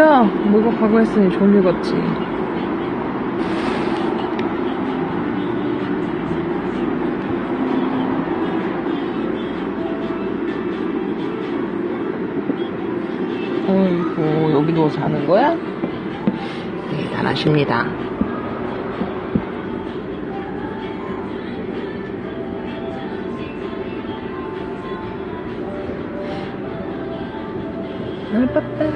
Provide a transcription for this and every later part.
졸려. 목욕하고 했으니 졸리겠지. 어이구, 여기 누워 자는 거야? 네, 잘하십니다. 예뻤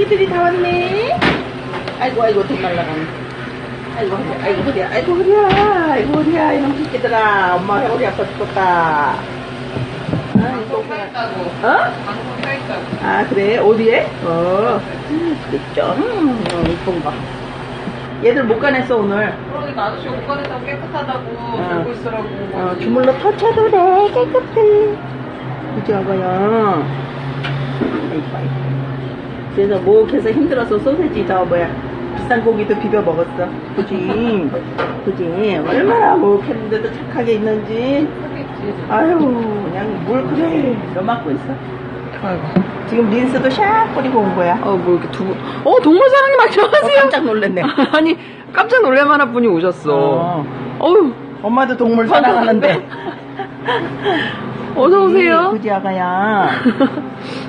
애들이 다 왔네. 아이고 아이고 돈 날라가네. 아이고 허리야 아이고 허리야 아이고 허리야 아이고 허리야 이놈 새끼들아 엄마 허리 아파 죽겠다. 아이고 어? 아 그래 어디에? 어 있죠. 음, 어, 이쁜 거. 얘들 못 가냈어 오늘. 그러니까 아저씨 옷 꺼냈다고 깨끗하다고 들고 있으라고. 어, 주물러 터쳐도 돼 깨끗해. 그지 아가야. 아이고 아이고. 그래서 목해서 힘들어서 소세지 저 뭐야 비싼 고기도 비벼 먹었어. 그지? 그지? 얼마나 목했는데도 착하게 있는지. 아유 그냥 물 그래 너 맞고 있어. 아이고. 지금 린스도 샥 뿌리고 온 거야. 어, 뭐 이렇게 두 분. 어, 동물 사랑님 어, 안녕하세요. 깜짝 놀랐네. 아니, 깜짝 놀랄만한 분이 오셨어. 어. 어휴, 엄마도 동물 사랑하는데. 어서 오세요. 그지 아가야.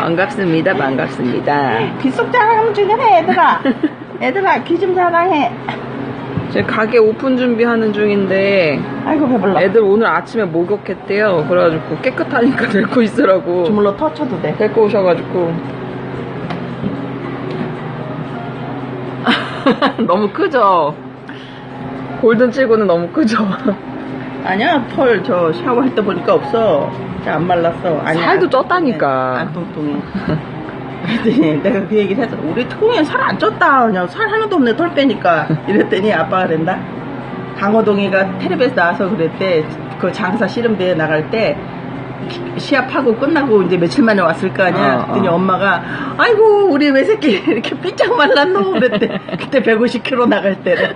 반갑습니다, 반갑습니다. 빗속 자랑 해 얘들아. 얘들아 귀 좀 자랑해. 제 가게 오픈 준비하는 중인데, 아이고 배불러. 애들 오늘 아침에 목욕했대요. 그래가지고 깨끗하니까 데리고 있으라고. 주물러 터쳐도 돼. 데리고 오셔가지고. 너무 크죠? 골든 치고는 너무 크죠? 아니야 털 저 샤워할 때 보니까 없어. 잘안 말랐어. 아니야. 살도 쪘다니까. 안 통통해. 그랬더니 내가 그 얘기를 했어. 우리 통에 살안 쪘다. 그냥 살 하나도 없네 털 빼니까. 이랬더니 아빠가 그랬나? 강호동이가 텔레비에서 나와서 그랬대. 그 장사 씨름대회 나갈 때 기- 시합하고 끝나고 이제 며칠 만에 왔을 거 아니야. 어, 그랬더니 어. 엄마가 아이고 우리 외새끼 이렇게 삐짝 말랐노 그랬대. 그때 150kg 나갈 때래.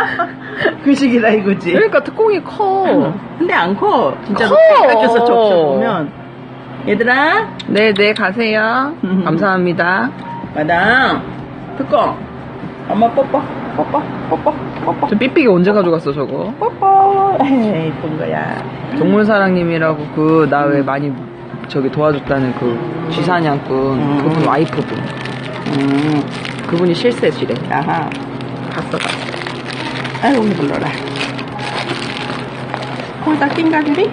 그 시기라 이거지. 그러니까 특공이 커. 근데 안 커. 진짜로 커. 깎여서 적셔보면. 얘들아, 네네, 가세요. 음. 감사합니다. 마당, 특공. 엄마 뽀뽀, 뽀뽀, 뽀뽀, 뽀뽀. 저 삐삐기 언제 가져갔어, 저거? 뽀뽀. 에이, 거야. 동물사랑님이라고 그, 나 왜 많이 저기 도와줬다는 그 쥐사냥꾼, 음. 그분 와이프분. 음, 그분이 실세지래. 아하. 갔어, 갔어. 아이고, 불러라. 코에다 낀가들이?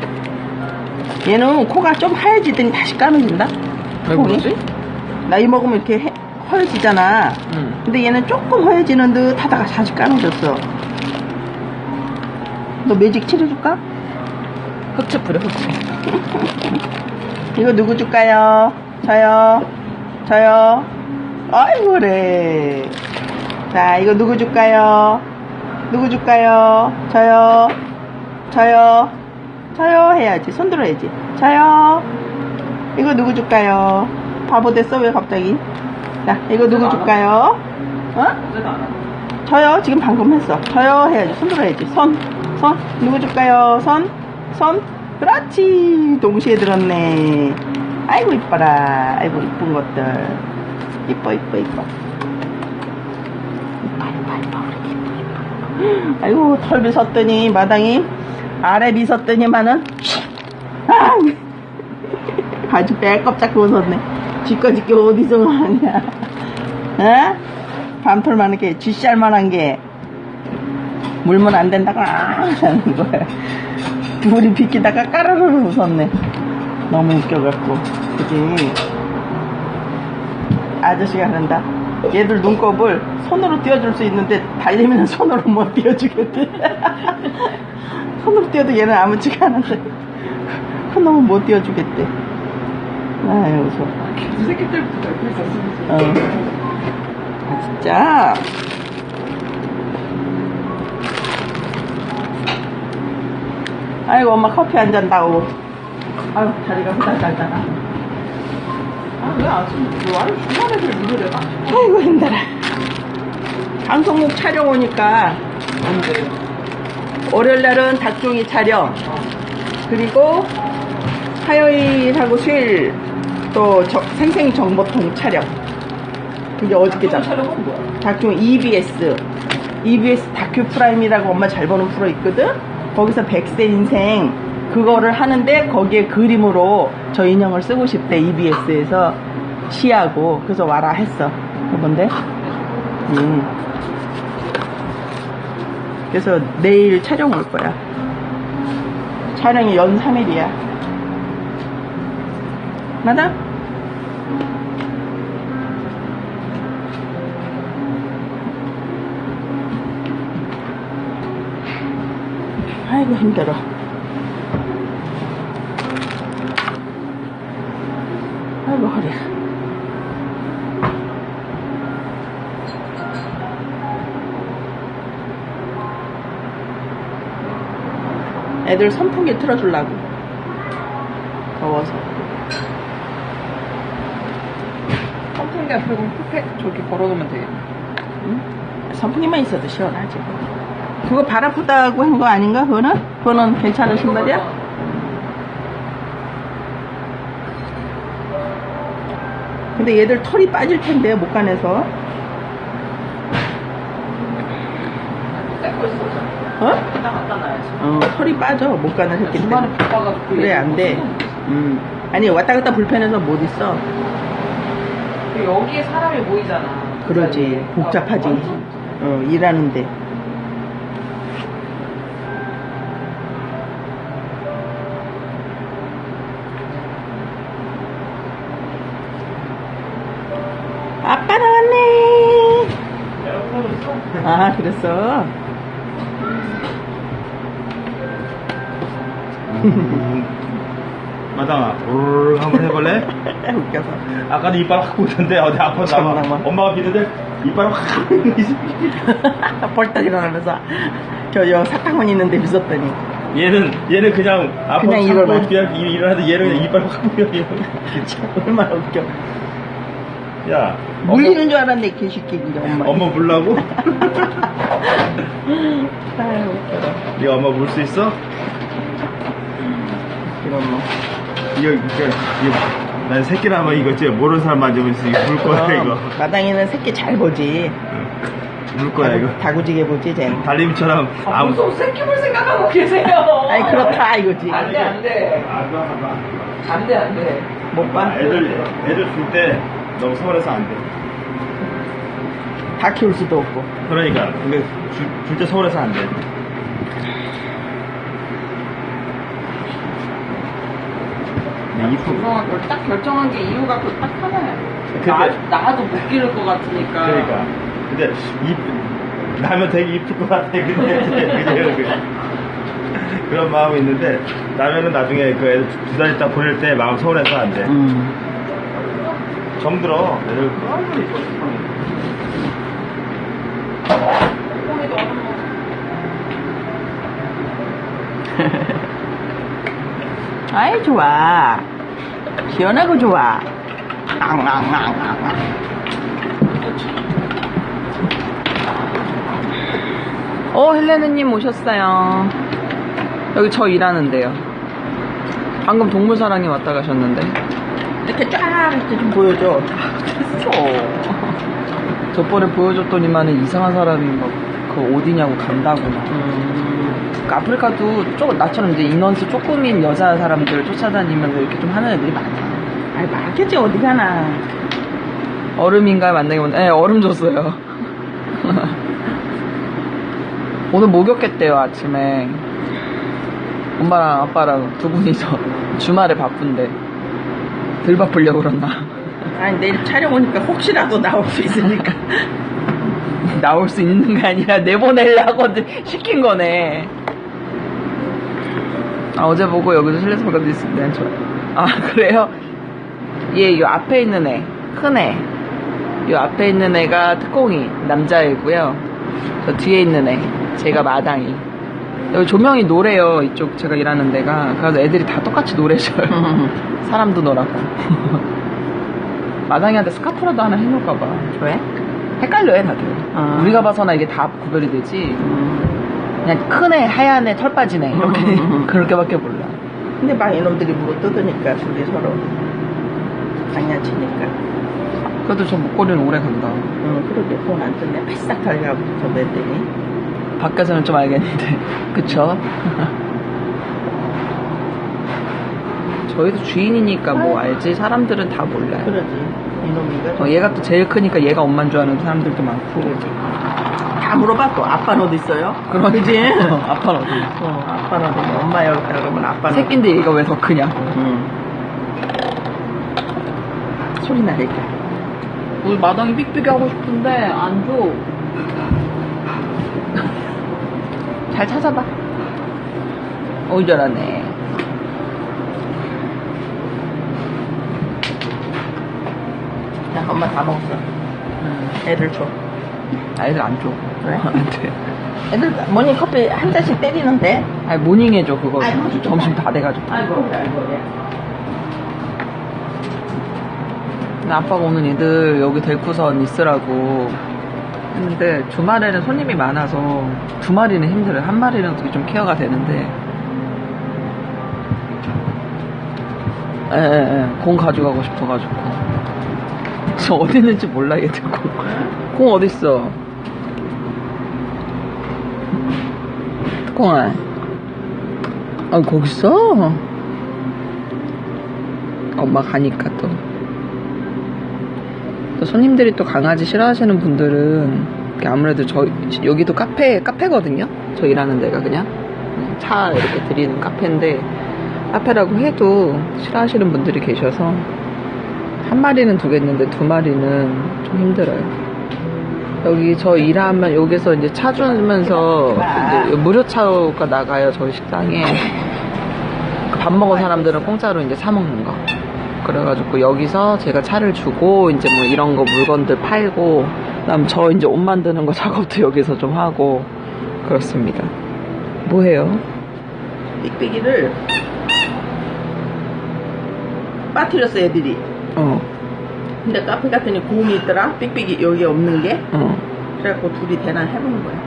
얘는 코가 좀 하얘지더니 다시 까매진다? 왜 그러지? 나이 먹으면 이렇게 해- 허해지잖아. 응. 근데 얘는 조금 허해지는 듯 하다가 다시 까매졌어. 너 매직 칠해줄까? 흑채 뿌려, 흑채. 이거 누구 줄까요? 저요. 저요. 아이고, 그래. 자, 이거 누구 줄까요? 누구 줄까요? 저요. 저요. 저요. 해야지. 손 들어야지. 저요. 이거 누구 줄까요? 바보 됐어? 왜 갑자기? 자, 이거 누구 줄까요? 어? 저요. 지금 방금 했어. 저요. 해야지. 손 들어야지. 손. 손. 누구 줄까요? 손. 손. 그렇지. 동시에 들었네. 아이고, 이뻐라. 아이고, 이쁜 것들. 이뻐, 이뻐, 이뻐. 아이고, 털 빗었더니, 마당이, 아래 빗었더니만은, 아! 아주 빼껍짝 부었네. 쥐꺼짓게 어디서 하냐. 어? 밤털만한 게, 쥐씨알만한 게, 물면 안 된다고, 아! 하는 거야. 물이 비키다가 까르르 웃었네. 너무 웃겨갖고. 그지? 아저씨가 그런다. 얘들 눈곱을 손으로 띄워줄 수 있는데, 달리면 손으로 못 띄워주겠대. 손으로 띄워도 얘는 아무지가 않은데. 큰 놈은 못 띄워주겠대. 아유. 두 새끼 때부터 알고 있었어. 어. 아, 진짜? 아이고, 엄마 커피 한 잔 다오. 아유, 다리가 후달달달하. 아, 왜 아침, 왜 아니 중간에 물을 내가? 아이고, 힘들어. 방송국 촬영 오니까, 뭔데? 월요일 날은 닭종이 촬영. 그리고 화요일하고 수요일 또 저- 생생 정보통 촬영. 그게 어저께잖아. 촬영은 뭐야? 닭종 EBS. EBS 다큐 프라임이라고 엄마 잘 보는 프로 있거든? 거기서 백세 인생 그거를 하는데 거기에 그림으로 저 인형을 쓰고 싶대 EBS에서 시하고 그래서 와라 했어. 그 뭔데? 음. 그래서 내일 촬영 올 거야. 촬영이 연 3일이야. 맞아? 아이고 힘들어. 아이고 허리야. 애들 선풍기 틀어주려고. 더워서. 선풍기 앞에 고 흑백 저기 걸어놓으면 되겠네. 응? 선풍기만 있어도 시원하지. 그거 발 아프다고 한 거 아닌가? 그거는? 그거는 괜찮으신 말이야? 근데 얘들 털이 빠질 텐데, 목간에서. 어? 어, 털이 빠져, 주말에 때문에. 바빠가지고. 그래, 안 돼. 음. 아니, 왔다 갔다 불편해서 못 있어. 여기에 사람이 모이잖아. 그러지. 복잡하지. 어, 일하는데. 아빠 나왔네. 아, 그랬어. 마당아, 울 한번 해볼래? 웃겨서. 아까도 이빨 확 보이던데 어디 아파. 뭐. 엄마가 비는데 이빨 확 보이는 게 있어. 벌떡 일어나면서 저 여 사탕만 있는데 빗었더니 얘는 얘는 그냥 아파 그냥 일어나. 일- 일어나는데 얘는 그냥 이빨 확 보여. 얼마나 웃겨. 야, 물리는 줄 알았네 개새끼 엄마. 엄마 물라고? 아유 웃겨라. 네 엄마 물 수 있어? 이런 뭐. 이거 이거 이거 난 새끼라면 이거 진짜 모르는 사람 만지면 이거 물 거야 그럼 이거. 마당에는 새끼 잘 보지. 물 거야 이거. 다구지게 보지 쟤는. 달림처럼 아, 아무. 무서워. 새끼물 생각하고 계세요. 아이 그렇다 이거지. 안 돼, 안 돼. 안 돼, 안 돼. 못 봐. 애들 애들 줄때 너무 서울에서 안 돼. 다 키울 수도 없고. 그러니까 근데 줄때 서울에서 안 돼. 네, 이쁘. 조성한 걸딱 결정한 게 이유가 그딱 하나야. 근데- 나, 나도 못 기를 것 같으니까. 그러니까. 근데 이 나면 되게 이쁠 것 같아. 근데 그냥 그- 그런 마음이 있는데 나면은 나중에 그 애들 두달 있다 보낼 때 마음 서울에서 안 돼. 음. 정들어. 애들 얼음 먹어. 아이 좋아. 시원하고 좋아. 앙앙앙앙. 어, 헬레느님 오셨어요. 여기 저 일하는데요. 방금 동물사랑이 왔다 가셨는데. 이렇게 쫙 이렇게 좀 보여줘. 됐어. 저 번에 보여줬더니만은 이상한 사람이 막, 그 어디냐고 간다고 막. 그 아프리카도 조금 나처럼 이제 인원수 조금인 여자 사람들 쫓아다니면서 이렇게 좀 하는 애들이 많아. 아이, 많겠지, 어디 가나. 얼음인가 온, 네, 얼음 줬어요. 오늘 목욕했대요, 아침에. 엄마랑 아빠랑 두 분이서 주말에 바쁜데. 덜 바쁘려고 그랬나. 아니, 내일 촬영 오니까 혹시라도 나올 수 있으니까. 나올 수 있는 게 아니라 내보내려고 시킨 거네. 아, 어제 보고 여기서 실내에서 바꿔도 있으면 좋아요. 아, 그래요? 얘, 요 앞에 있는 애, 큰 애. 요 앞에 있는 애가 특공이, 남자애고요. 저 뒤에 있는 애, 제가 마당이. 여기 조명이 노래요, 이쪽 제가 일하는 데가. 그래서 애들이 다 똑같이 노래셔요. 사람도 노라고. 마당이한테 스카프라도 하나 해놓을까봐. 왜? 헷갈려요, 다들. 아. 우리가 봐서나 이게 다 구별이 되지. 그냥 큰 애, 하얀 애, 털 빠진 애. 이렇게, 그렇게밖에 몰라. 근데 막 이놈들이 물어 뜯으니까 둘이 서로 장난치니까. 그래도 저 목걸이는 오래 간다. 응, 그러게 돈안 뜯네. 패싹 달려가고 저거 했더니. 밖에서는 좀 알겠는데. 그쵸? 저희도 주인이니까 뭐 알지. 사람들은 다 몰라요. 그러지. 이놈이가. 어, 얘가 또 제일 크니까 얘가 엄만 줄 아는 사람들도 많고. 다 물어봐 또. 아빠는 어디 있어요? 그런 그지? 어, 아빠는 어디? 어, 아빠는 어디? 엄마 여기 있다 그러면 아빠는. 새끼인데 얘가 왜 더 크냐? 응. 소리 나니까. 우리 마당이 삑삑이 하고 싶은데 안 줘. 잘 찾아봐. 어이 잘하네. 야, 엄마 다 먹었어. 애들 줘. 아이들 안 줘. 왜? 안 돼. 애들 모닝 커피 한 잔씩 때리는데. 아니 모닝 해줘 그거. 아이고, 점심 다 돼가지고. 아이고, 아이고, 예. 근데 아빠가 오늘 애들 여기 데리고선 있으라고 했는데 주말에는 손님이 많아서 두 마리는 힘들어요. 한 마리는 어떻게 좀 케어가 되는데. 에에에 공 가져가고 싶어가지고 저 어디 있는지 몰라 얘들 공. 공 어디 있어? 공아. 아 거기 있어? 엄마 가니까 또. 또 손님들이 또 강아지 싫어하시는 분들은 아무래도 저 여기도 카페 카페거든요. 저 일하는 데가 그냥 차 이렇게 드리는 카페인데 카페라고 해도 싫어하시는 분들이 계셔서 한 마리는 두겠는데 두 마리는 좀 힘들어요. 여기 저 일하면 여기서 이제 차 주면서 이제 무료 차가 나가요 저희 식당에 밥 먹은 사람들은 공짜로 이제 사 먹는 거. 그래가지고 여기서 제가 차를 주고 이제 뭐 이런 거 물건들 팔고 그다음 저 이제 옷 만드는 거 작업도 여기서 좀 하고 그렇습니다. 뭐해요? 삑삑이를 빠뜨렸어 애들이. 어, 근데 카페 갔더니 고음이 있더라. 삑삑이 여기 없는 게. 어. 그래갖고 둘이 대난 해보는 거야.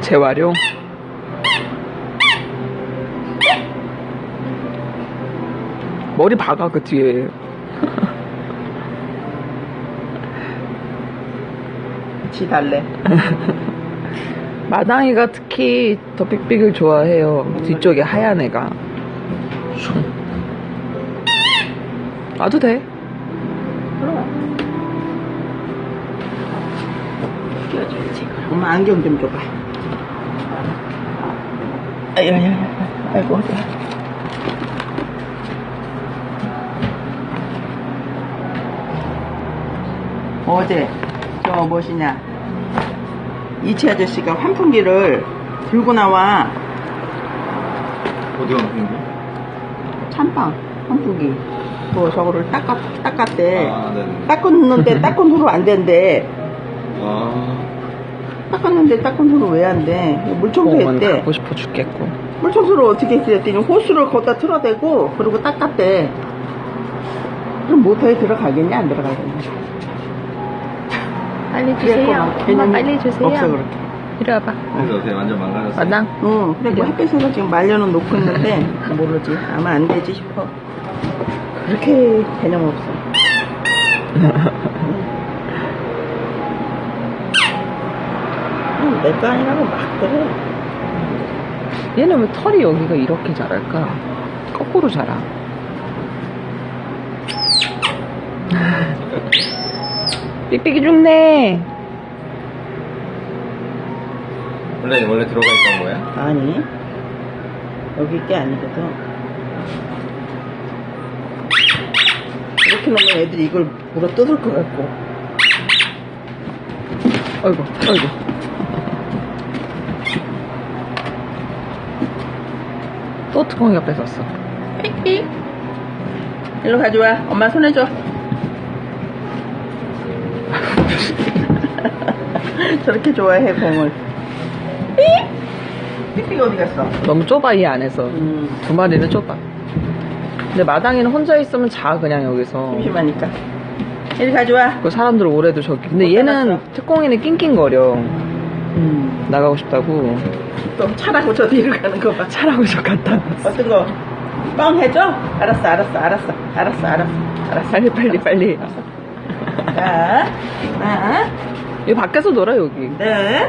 재활용. 머리 박아 그 뒤에. 지 달래. 마당이가 특히 더 삑삑을 좋아해요. 뒤쪽에 하얀 애가. 놔도 돼. 엄마 안경 좀 줘봐. 아야야야. 아이고 어디야. 어제 저 무엇이냐 이치 아저씨가 환풍기를 들고 나와 어디 거? 찬빵 환풍기 뭐 저거를 닦아 닦았대 아. 닦았는데 닦은 후로 안 된대 아, 닦았는데 닦은 후로 왜안 돼? 물 어머니 청소했대 갖고 싶어 죽겠고. 물 청소를 어떻게 했더니 호스를 거기다 틀어대고 그리고 닦았대 그럼 모터에 들어가겠냐 안 들어가겠냐 빨리 그랬구나. 주세요. 엄마 개념이 빨리 주세요. 없어 그렇게 이리 와봐. 그래서 어떻게 완전 망가졌어? 마당. 응, 그리고 햇빛에서 지금 말려는 놓고 있는데, 모르지. 아마 안 되지 싶어. 그렇게 개념 없어. 내거 아니라고 막 그래. 얘는 왜 털이 여기가 이렇게 자랄까? 거꾸로 자라. 삑삑이 죽네. 원래 원래 들어가 있던 거야? 아니, 여기 게 아니거든. 이렇게 놓으면 애들이 이걸 물어 뜯을 것 같고. 아이고, 아이고. 또 투콩이가 뺏었어. 삑삑. 일로 가져와. 엄마 손에 줘. 저렇게 좋아해, 공을. 삑! 삑삑 어디 갔어? 너무 좁아, 이 안에서. 음, 두 마리는 좁아. 근데 마당이는 혼자 있으면 자, 그냥 여기서. 심심하니까. 이리 가져와. 그 사람들 오래도 저기. 근데 못 얘는. 특공이는 낑낑거려. 음, 나가고 싶다고. 또 차라고 저 뒤로 가는 거 봐. 차라고 저 갔다. 왔어. 어떤 거? 뻥 해줘? 알았어, 알았어, 알았어, 알았어, 알았어, 알았어. 빨리, 빨리, 빨리. 자, 하나, 여기 밖에서 놀아, 여기. 네.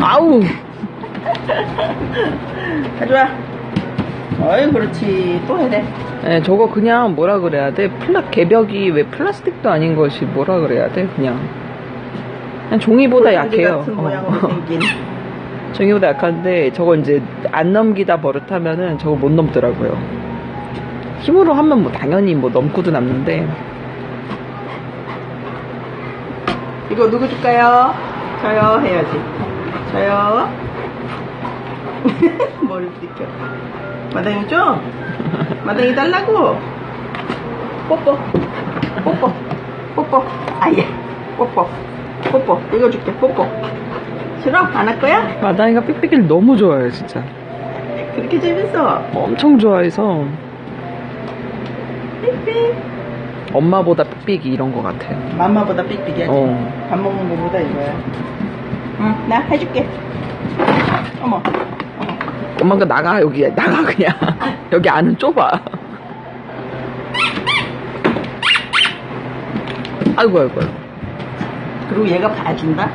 아우! 가져와. 어이, 그렇지. 또 해야 돼. 예, 저거 그냥 뭐라 그래야 돼? 플라, 개벽이 왜 플라스틱도 아닌 것이 뭐라 그래야 돼? 그냥. 그냥 종이보다 약해요. 같은 어. 모양으로 생긴. 종이보다 약한데 저거 이제 안 넘기다 버릇하면은 저거 못 넘더라고요. 힘으로 하면 뭐 당연히 뭐 넘고도 남는데 이거 누구 줄까요? 저요 해야지. 저요. 머리 비켜. 마당이 줘? 마당이 달라고? 뽀뽀. 뽀뽀. 뽀뽀. 아예. 뽀뽀. 뽀뽀. 이거 줄게. 뽀뽀. 싫어? 안 할 거야? 마당이가 삑삑이를 너무 좋아해요 진짜. 그렇게 재밌어. 엄청 좋아해서 삑삑. 엄마보다 삑삑이 이런 거 같아요. 맘마보다 삑삑이야. 어. 밥 먹는 거보다 이거야. 응, 나 해줄게. 어머. 엄마가 나가 여기 나가 그냥 여기 안은 좁아. 아이고 아이고. 그리고 얘가 봐준다?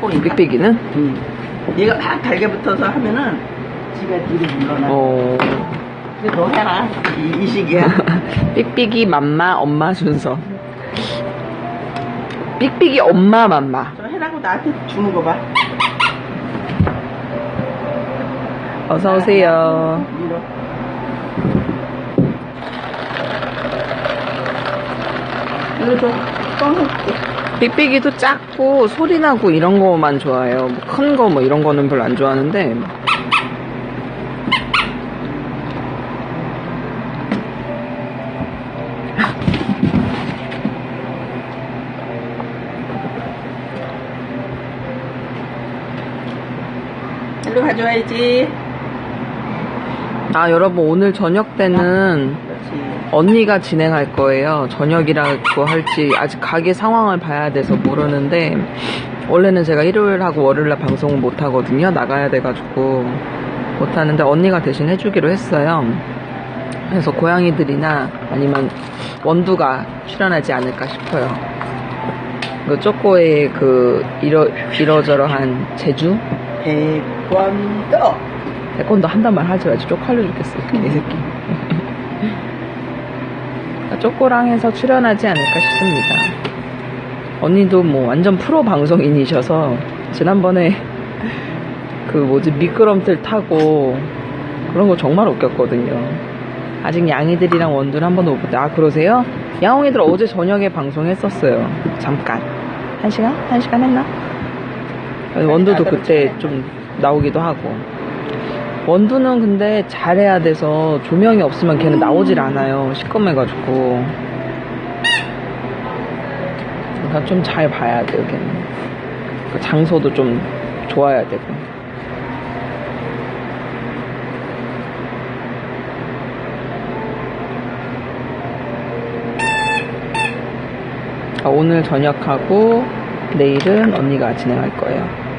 꼬니까. 삑삑이는 응. 얘가 막 달게 붙어서 하면은 지가 뒤로 물러나. 어. 근데 너 해라. 이, 이 시기야. 삑삑이 맘마 엄마 순서. 삑삑이 엄마 맘마. 저 해라고 나한테 주는 거 봐. 어서 오세요. 밀어. 이거 줘. 뻥 해줄게. 삑삑이도 작고 소리 나고 이런 거만 좋아해요. 큰 거 뭐 이런 거는 별로 안 좋아하는데. 일로 가져와야지. 아 여러분 오늘 저녁 때는. 언니가 진행할 거예요. 저녁이라고 할지 아직 가게 상황을 봐야 돼서 모르는데 원래는 제가 일요일하고 월요일날 방송을 못 하거든요. 나가야 돼가지고 못 하는데 언니가 대신 해주기로 했어요. 그래서 고양이들이나 아니면 원두가 출연하지 않을까 싶어요. 그 쪼꼬의 그 이러 이러저러한 제주 태권도. 태권도 한단 말 하지 말지 쪽팔려 죽겠어 이 새끼. 쪼꼬랑 해서 출연하지 않을까 싶습니다. 언니도 뭐 완전 프로 방송인이셔서 지난번에 그 뭐지 미끄럼틀 타고 그런 거 정말 웃겼거든요. 아직 양이들이랑 원두는 한 번도 못 봤대 아 그러세요? 야옹이들 어제 저녁에 방송했었어요. 잠깐. 한 시간? 한 시간 했나? 원두도 그때 좀 나오기도 하고 원두는 근데 잘해야 돼서 조명이 없으면 걔는 나오질 않아요. 시꺼매가지고. 그러니까 좀 잘 봐야 돼요, 걔는. 그 장소도 좀 좋아야 되고. 아, 오늘 저녁하고 내일은 언니가 진행할 거예요.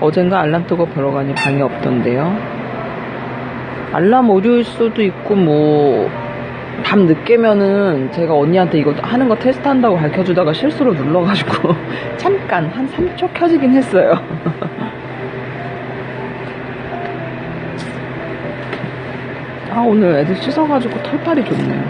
어젠가 알람 뜨고 보러 가니 방이 없던데요. 알람 오류일 수도 있고 뭐 밤 늦게면은 제가 언니한테 이거 하는 거 테스트한다고 밝혀주다가 실수로 눌러가지고 잠깐 한 3초 켜지긴 했어요. 아 오늘 애들 씻어가지고 털팔이 좋네요.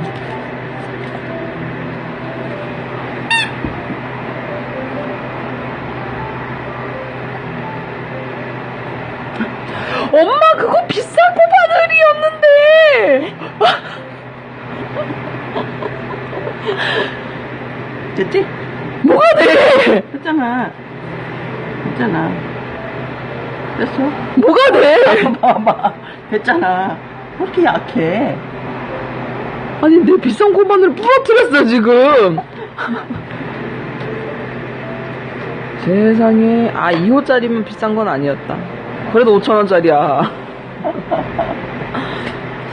됐지? 뭐가 돼? 됐잖아. 됐잖아. 됐어? 뭐가 돼? 봐봐. 됐잖아. 왜 이렇게 약해? 아니 내 비싼 고바늘 부러뜨렸어 지금 세상에 아 2호짜리면 비싼 건 아니었다 그래도 5천원짜리야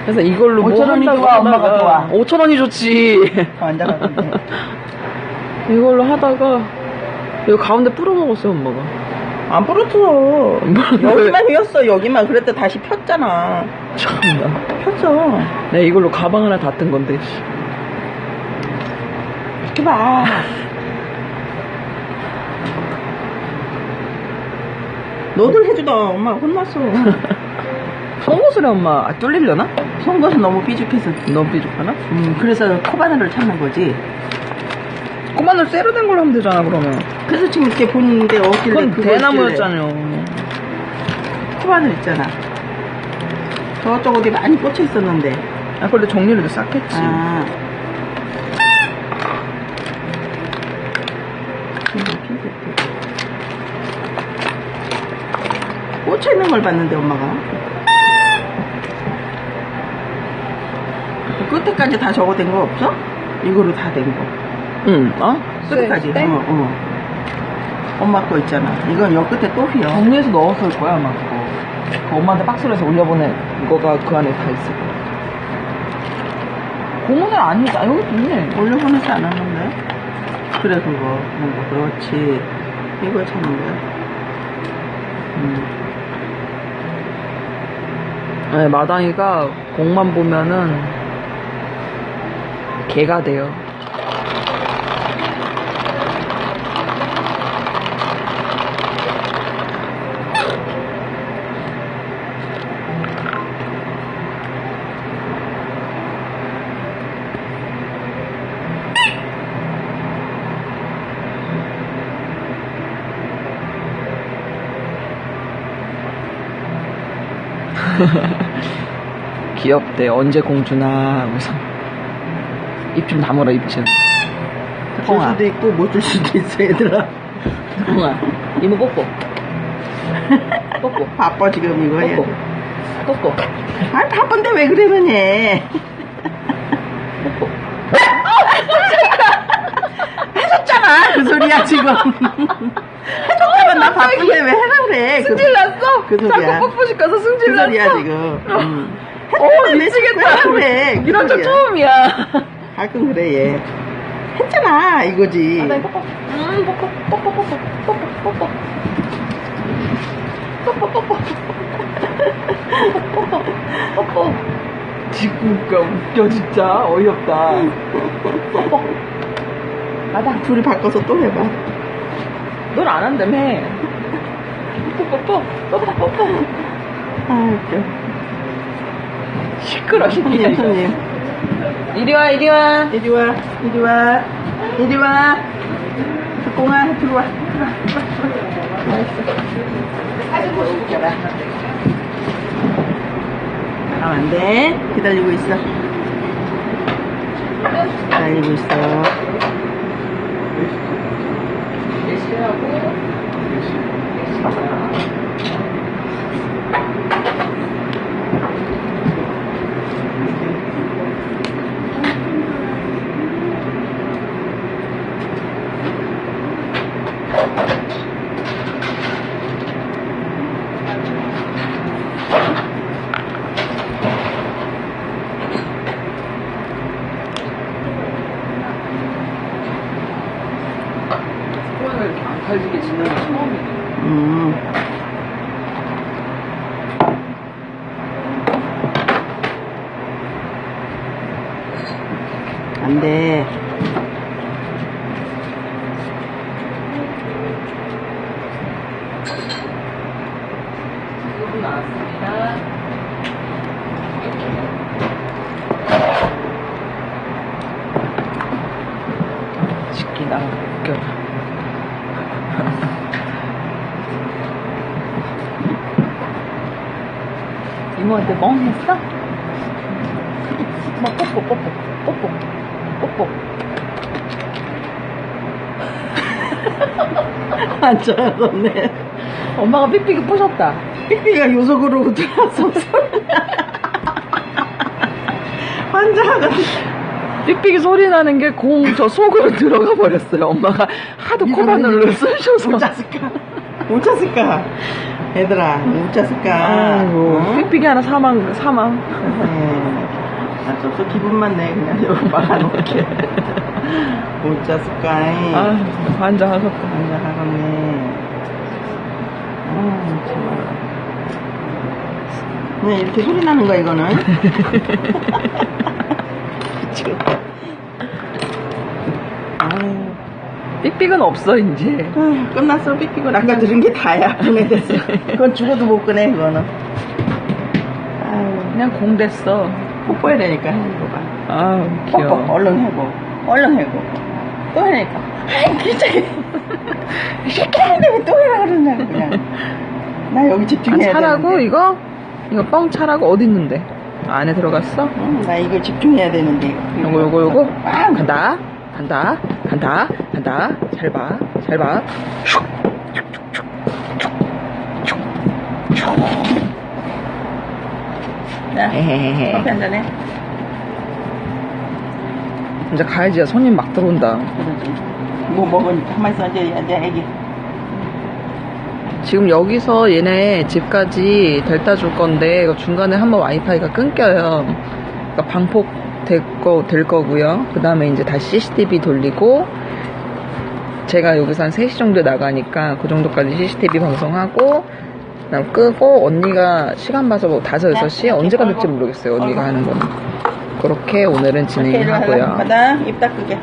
그래서 이걸로 뭐5,000 원이 한다고 좋아, 엄마가 좋아. 5천 원이 좋지 더 앉아가는데. 이걸로 하다가 이거 가운데 뿌려 먹었어요 엄마가 안 부러뜨려. 여기만 휘었어, 여기만. 그랬더 다시 폈잖아. 참나 폈어. 내가 이걸로 가방 하나 다 뜬 건데 씨. 이렇게 봐. 너들 해주다 엄마가 혼났어. 해 엄마 아, 뚫리려나? 송것은 너무 삐죽해서. 너무 삐죽하나? 음, 그래서 코바늘을 찾는 거지. 꼬마늘 쇠로 된 걸로 하면 되잖아 그러면 그래서 지금 이렇게 보는데 없길래 그건 대나무였잖아요. 코바늘 있잖아. 저쪽 어디 많이 꽂혀 있었는데. 아 근데 정리를 싹 했지 아. 꽂혀 있는 걸 봤는데 엄마가. 끝에까지 다 저거 된 거 없어? 이거로 다 된 거. 응 어? 끝까지. 쇠? 어, 어. 엄마 거 있잖아. 이건 여 끝에 또 휘어. 정리해서 넣었을 거야 아마 그거 그 엄마한테 박스로 해서 올려보낸 거가 그 안에 다 있을 거야 고무는 아니다 여기 있네 올려보내지 않았는데? 그래, 그거. 뭔가, 그렇지. 이걸 찾는 거야. 음. 네, 마당이가 공만 보면은 개가 돼요. 귀엽대. 언제 공주나 하고서 입 좀 다물어 입좀 줄 수도 있고, 못 줄 수도 있어, 얘들아. 뽕아 이모 뽀뽀 뽀뽀 바빠, 지금 이거 해. 뽀뽀 뽀뽀 아, 바쁜데 왜 그러느니? 해줬잖아, 그 소리야, 지금. 해줬다가 나 바쁜데 왜 해라 그래. 그, 승질 났어? 그 소리야. 자꾸 뽀뽀식 가서 승질 그 났어? 소리야, 지금. 음. 어왜 미치겠다 그래. 그 이런 적. 처음이야 가끔 그래, 얘. 했잖아, 이거지. 아, 나 뽀뽀 음 뽀뽀 뽀뽀 뽀뽀 뽀뽀 뽀뽀 뽀뽀 뽀뽀 뽀뽀 뽀뽀 지금 웃겨 웃겨 진짜 어이없다 뽀뽀 마당 둘이 바꿔서 또 해봐. 넌 안 한다며 뽀뽀 뽀뽀 뽀뽀 뽀뽀 아, 웃겨. 시끄러 손님, 손님. 이리 와, 이리 와. 이리 와, 이리 와. 이리 와. 공아, 들어와. 사진 보시고 가라. 아, 안 돼. 기다리고 있어. 기다리고 있어. 내시하고, 내시. 이모한테 멍 했어? 뭐 뽀뽀 뽀뽀 뽀뽀 뽀뽀 안 좋아졌네. 엄마가 삐삐기 부셨다 삐삐가 요속으로 들어와서 환자가 삑삑이 소리 나는 게 공 저 속으로 들어가 버렸어요. 엄마가 하도 코바늘로 쑤셔서. 못 잤을까? 못 잤을까? 얘들아, 못 잤을까? 아이고, 응? 삑삑이 하나 사망, 사망. 네. 나 좁서 기분만 내, 그냥 여기 막아놓게. 못 잤을까? 아, 환장하셨다. 환자하겠네. 아, 정말. 네, 이렇게 소리 나는 거야, 이거는. 아유. 삑삑은 없어, 이제. 아휴, 끝났어 삐삐고 아까 들은 게 다야 분해됐어 그건 죽어도 못 꺼내 그거는 아유 그냥 공 됐어. 뽀뽀해야 되니까 이거 봐 아, 뽀뽀 귀여워. 얼른 해고 얼른 해고 또 해니까 아이 귀찮게 시키는데 왜 또 해라 그러냐 그냥 나 여기 아, 집중해야 차라고, 되는데 이거? 이거 뻥 차라고 어딨는데? 안에 들어갔어? 응, 나 이거 집중해야 되는데 요거, 요거, 요거? 빵 간다. 간다. 간다. 간다. 잘 봐. 잘 봐. 자 헤헤헤헤. 커피 한 잔 해 이제 가야지. 손님 막 들어온다. 그러지 뭐 먹으니까 가만히 있어 이제 이제 애기 지금 여기서 얘네 집까지 델타 줄 건데 이거 중간에 한번 와이파이가 끊겨요. 그러니까 방폭 될, 거, 될 거고요. 그 다음에 이제 다시 CCTV 돌리고 제가 여기서 한 3시 정도에 나가니까 그 정도까지 CCTV 방송하고 그다음 끄고 언니가 시간 봐서 뭐 5, 6시 언제가 될지 모르겠어요. 언니가 하는 거는. 그렇게 오늘은 진행하고요. 받아 입 닦게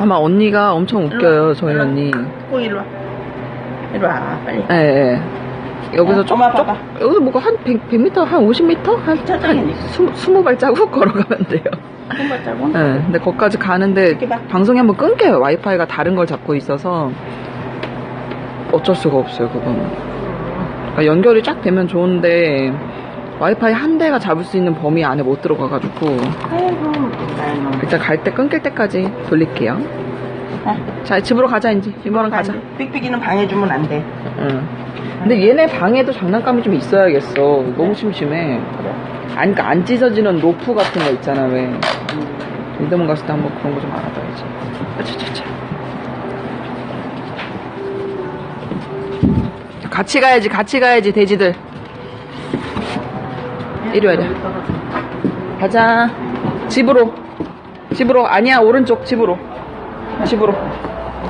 아마 언니가 엄청 웃겨요. 저희 일로 와. 언니. 꼭 이리 와 이리 와 빨리 예, 예. 여기서 어, 쪽, 엄마 쪽, 봐봐. 여기서 뭐가 한 100, 100m? 한 50m? 한. 한 20, 발자국 걸어가면 돼요. 한 발자국 예, 근데 거기까지 가는데 이렇게 봐. 방송이 한번 끊겨요. 와이파이가 다른 걸 잡고 있어서 어쩔 수가 없어요, 그거는. 그러니까 연결이 쫙 되면 좋은데 와이파이 한 대가 잡을 수 있는 범위 안에 못 들어가가지고 아이고 아이고 일단 갈 때 끊길 때까지 돌릴게요. 아, 자, 집으로 가자, 이제. 이모랑 가자. 삑삑이는 방해주면 안 돼 응. 근데 얘네 방에도 장난감이 좀 있어야겠어. 너무 심심해. 아니, 그러니까 안 찢어지는 로프 같은 거 있잖아, 왜. 리더문 갔을 때 한번 그런 거 좀 알아봐야지. 아차차차. 같이 가야지, 같이 가야지, 돼지들. 이리 와야 돼. 가자. 집으로. 집으로. 아니야, 오른쪽, 집으로. 집으로.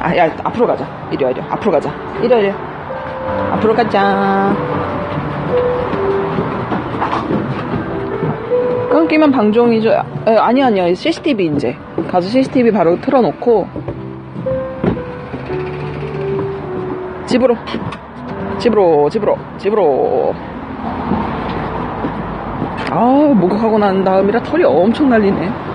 아, 야, 앞으로 가자. 이리 와, 이리 와. 앞으로 가자. 이리 와, 이리 와. 앞으로 가자. 끊기면 방종이죠. 에, 아니, 아니야. CCTV 이제. 가서 CCTV 바로 틀어놓고. 집으로. 집으로, 집으로, 집으로. 아, 목욕하고 난 다음이라 털이 엄청 날리네.